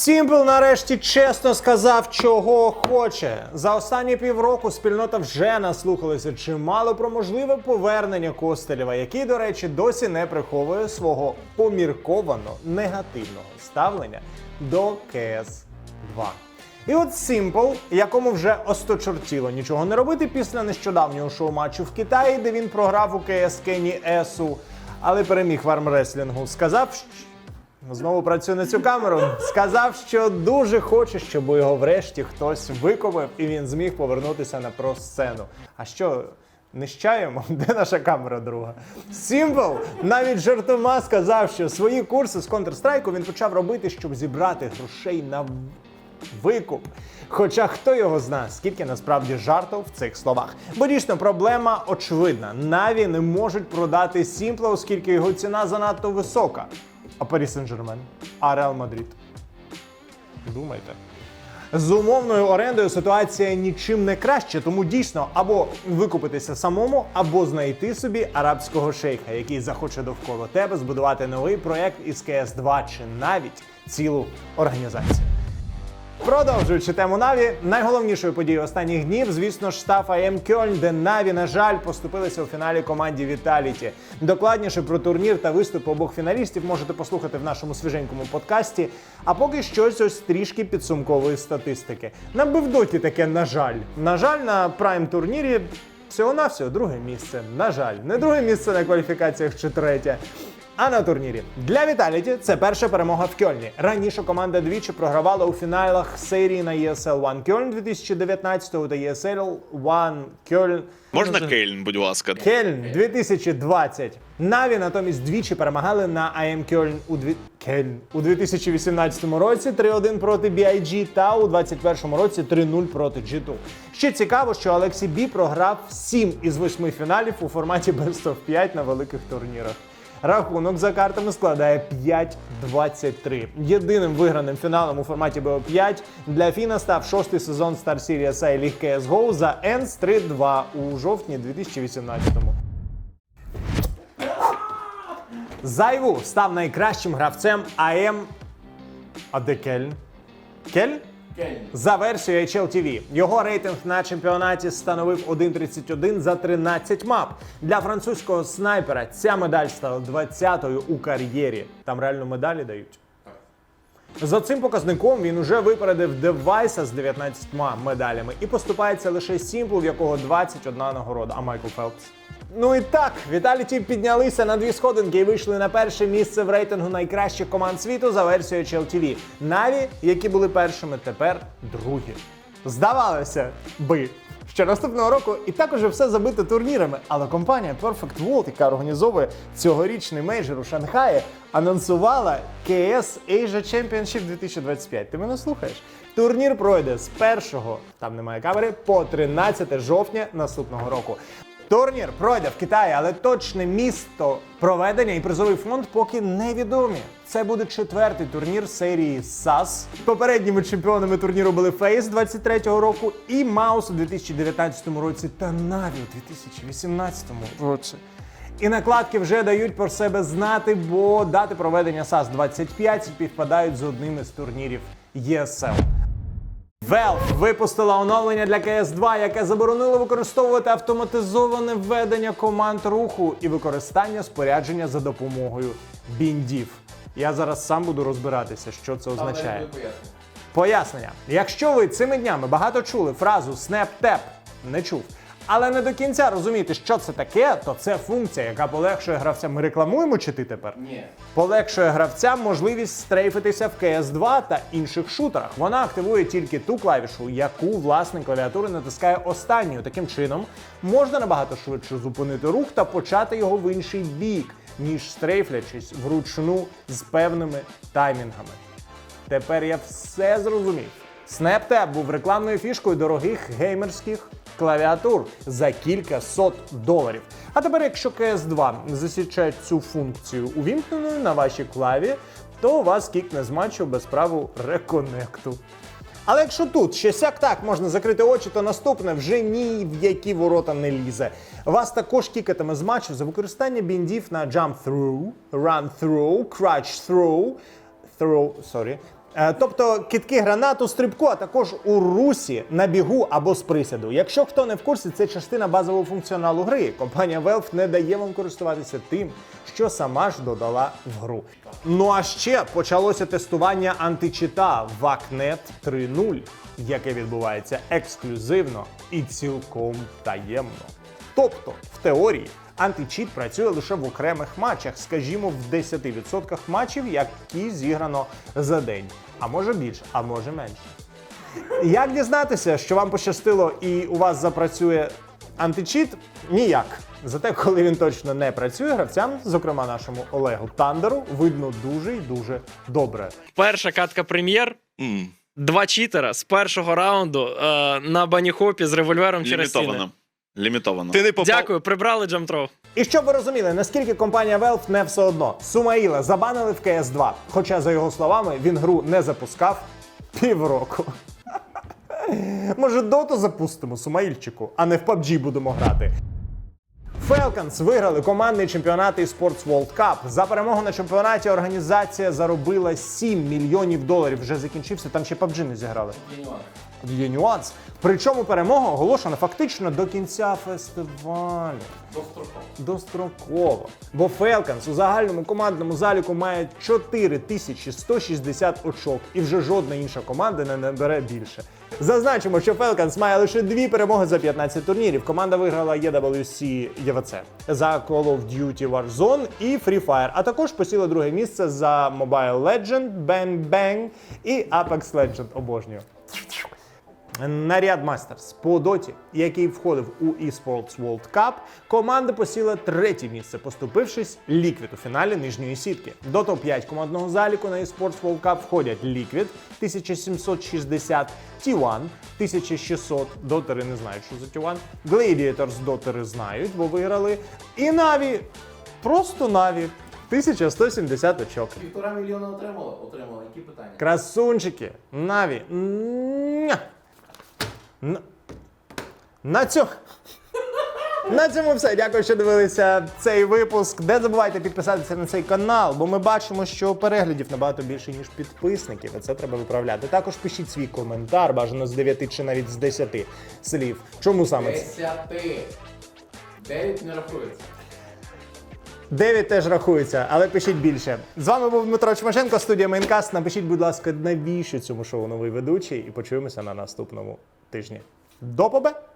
Сімпл нарешті чесно сказав, чого хоче. За останні півроку спільнота вже наслухалася чимало про можливе повернення Костелєва, який, до речі, досі не приховує свого помірковано негативного ставлення до КС 2. І от Сімпл, якому вже осточортіло нічого не робити після нещодавнього шоу-матчу в Китаї, де він програв у КС Кені Есу, але переміг в армреслінгу, сказав, Знову працює на цю камеру. Сказав, що дуже хоче, щоб його врешті хтось викупив і він зміг повернутися на про-сцену. А що, нищаємо? Де наша камера друга? Сімпл навіть жартома сказав, що свої курси з Counter-Strike він почав робити, щоб зібрати грошей на викуп. Хоча хто його знає, скільки насправді жартів в цих словах. Бо дійсно проблема очевидна. Наві не можуть продати Сімпла, оскільки його ціна занадто висока. А Парі Сен-Жермен? А Реал Мадрид? Думайте. З умовною орендою ситуація нічим не краще, тому дійсно або викупитися самому, або знайти собі арабського шейха, який захоче довкола тебе збудувати новий проект із КС 2 чи навіть цілу організацію. Продовжуючи тему Наві, найголовнішою подією останніх днів, звісно став АМ Кьольн, де Наві, на жаль, поступилися у фіналі команді Віталіті. Докладніше про турнір та виступи обох фіналістів можете послухати в нашому свіженькому подкасті. А поки щось ось трішки підсумкової статистики. На Бивдоті таке, на жаль. На жаль, на прайм турнірі всього-навсього друге місце. На жаль, не друге місце на кваліфікаціях чи третє. А на турнірі для Віталіті це перша перемога в Кьольні. Раніше команда двічі програвала у фіналах серії на ESL One Кьольн 2019 та ESL One Кьольн Можна Кельн, будь ласка. Кельн 2020. Наві натомість двічі перемагали на АМ Кьольн у дві... Кельн у 2018 році 3-1 проти BIG та у 2021 році 3-0 проти G2. Ще цікаво, що Олексій Бі програв 7 із 8 фіналів у форматі Best of 5 на великих турнірах. Рахунок за картами складає 5-23. Єдиним виграним фіналом у форматі BO5 для Фіна став шостий сезон Star Series A League CSGO за ENS 3-2 у жовтні 2018-му. Зайву став найкращим гравцем АМ. А де? Кельн? За версією HLTV. Його рейтинг на чемпіонаті становив 1.31 за 13 мап. Для французького снайпера ця медаль стала 20-ю у кар'єрі. Там реально медалі дають. За цим показником він уже випередив Девайса з 19 медалями і поступається лише Сімпл, в якого 21 нагорода, а Майкл Фелпс. Ну і так, Віталіті піднялися на дві сходинки і вийшли на перше місце в рейтингу найкращих команд світу за версією HLTV. Наві, які були першими, тепер другі. Здавалося би, що наступного року і так уже все забито турнірами, але компанія Perfect World, яка організовує цьогорічний мейджор у Шанхаї, анонсувала KS Asia Championship 2025. Ти мене слухаєш? Турнір пройде з 1, там немає камери, по 13 жовтня наступного року. Турнір пройде в Китаї, але точне місто проведення і призовий фонд поки невідомі. Це буде четвертий турнір серії SAS. Попередніми чемпіонами турніру були Фейс 23-го року і Маус у 2019 році та Наві у 2018 році. І накладки вже дають про себе знати, бо дати проведення SAS 25 співпадають з одним із турнірів ESL. Valve випустила оновлення для CS2, яке заборонило використовувати автоматизоване введення команд руху і використання спорядження за допомогою біндів. Я зараз сам буду розбиратися, що це означає. Пояснення: якщо ви цими днями багато чули фразу Snap Tap, не чув. Але не до кінця розумієте, що це таке, то це функція, яка полегшує гравцям. Ми рекламуємо чи ти тепер? Ні. Полегшує гравцям можливість стрейфитися в CS2 та інших шутерах. Вона активує тільки ту клавішу, яку власник клавіатури натискає останньою. Таким чином можна набагато швидше зупинити рух та почати його в інший бік, ніж стрейфлячись вручну з певними таймінгами. Тепер я все зрозумів. SnapTap був рекламною фішкою дорогих геймерських клавіатур за кілька сот доларів. А тепер, якщо CS2 засічає цю функцію увімкненою на вашій клаві, то вас кікне з матчу без праву реконекту. Але якщо тут ще сяк так можна закрити очі, то наступне вже ні в які ворота не лізе. Вас також кікатиме з матчу за використання біндів на jump through, run through, crouch through, throw, sorry, Тобто кітки гранату, стрибку, а також у русі на бігу або з присяду. Якщо хто не в курсі, це частина базового функціоналу гри. Компанія Valve не дає вам користуватися тим, що сама ж додала в гру. Ну а ще почалося тестування античита VACNet 3.0, яке відбувається ексклюзивно і цілком таємно. Тобто, в теорії, античіт працює лише в окремих матчах, скажімо, в 10% матчів, які зіграно за день. А може більше, а може менше. Як дізнатися, що вам пощастило і у вас запрацює античіт? Ніяк. Зате, коли він точно не працює, гравцям, зокрема нашому Олегу Тандеру, видно дуже і дуже добре. Перша катка прем'єр. Два читера з першого раунду е, на баніхопі з револьвером через стіни. Лімітовано. Лімітовано. Ти не попав. Дякую, прибрали джамтроу. І щоб ви розуміли, наскільки компанія Valve не все одно. Сумаїла забанили в cs 2 хоча, за його словами, він гру не запускав півроку. Може, доту запустимо Сумаїльчику, а не в PUBG будемо грати. Falcons виграли командний чемпіонат eSports World Cup. За перемогу на чемпіонаті організація заробила 7 мільйонів доларів. Вже закінчився, там ще PUBG не зіграли. Є нюанс. Причому перемога оголошена фактично до кінця фестивалю. Достроково. Достроково. Бо Falcons у загальному командному заліку має 4160 очок, і вже жодна інша команда не набере більше. Зазначимо, що Falcons має лише дві перемоги за 15 турнірів. Команда виграла EWC ЄВЦ за Call of Duty Warzone і Free Fire, а також посіла друге місце за Mobile Legend, Bang Bang і Apex Legend. Обожнюю. Наряд Мастерс по доті, який входив у eSports World Cup, команда посіла третє місце, поступившись Liquid у фіналі нижньої сітки. До топ-5 командного заліку на eSports World Cup входять Liquid 1760, T1 1600, дотери не знають, що за T1, Gladiators дотери знають, бо виграли. І Na'Vi, просто Na'Vi 1170 очок. Півтора мільйона отримали? Отримали. Які питання? Красунчики, Наві. На, на цьому. На цьому все. Дякую, що дивилися цей випуск. Не забувайте підписатися на цей канал, бо ми бачимо, що переглядів набагато більше, ніж підписників. І це треба виправляти. Також пишіть свій коментар, бажано з 9 чи навіть з 10 слів. Чому саме це? Десяти. Дев'ять не рахується. 9 теж рахується, але пишіть більше. З вами був Дмитро Чмашенко, студія Мейнкаст. Напишіть, будь ласка, навіщо цьому шоу новий ведучий, і почуємося на наступному тижні. До побе!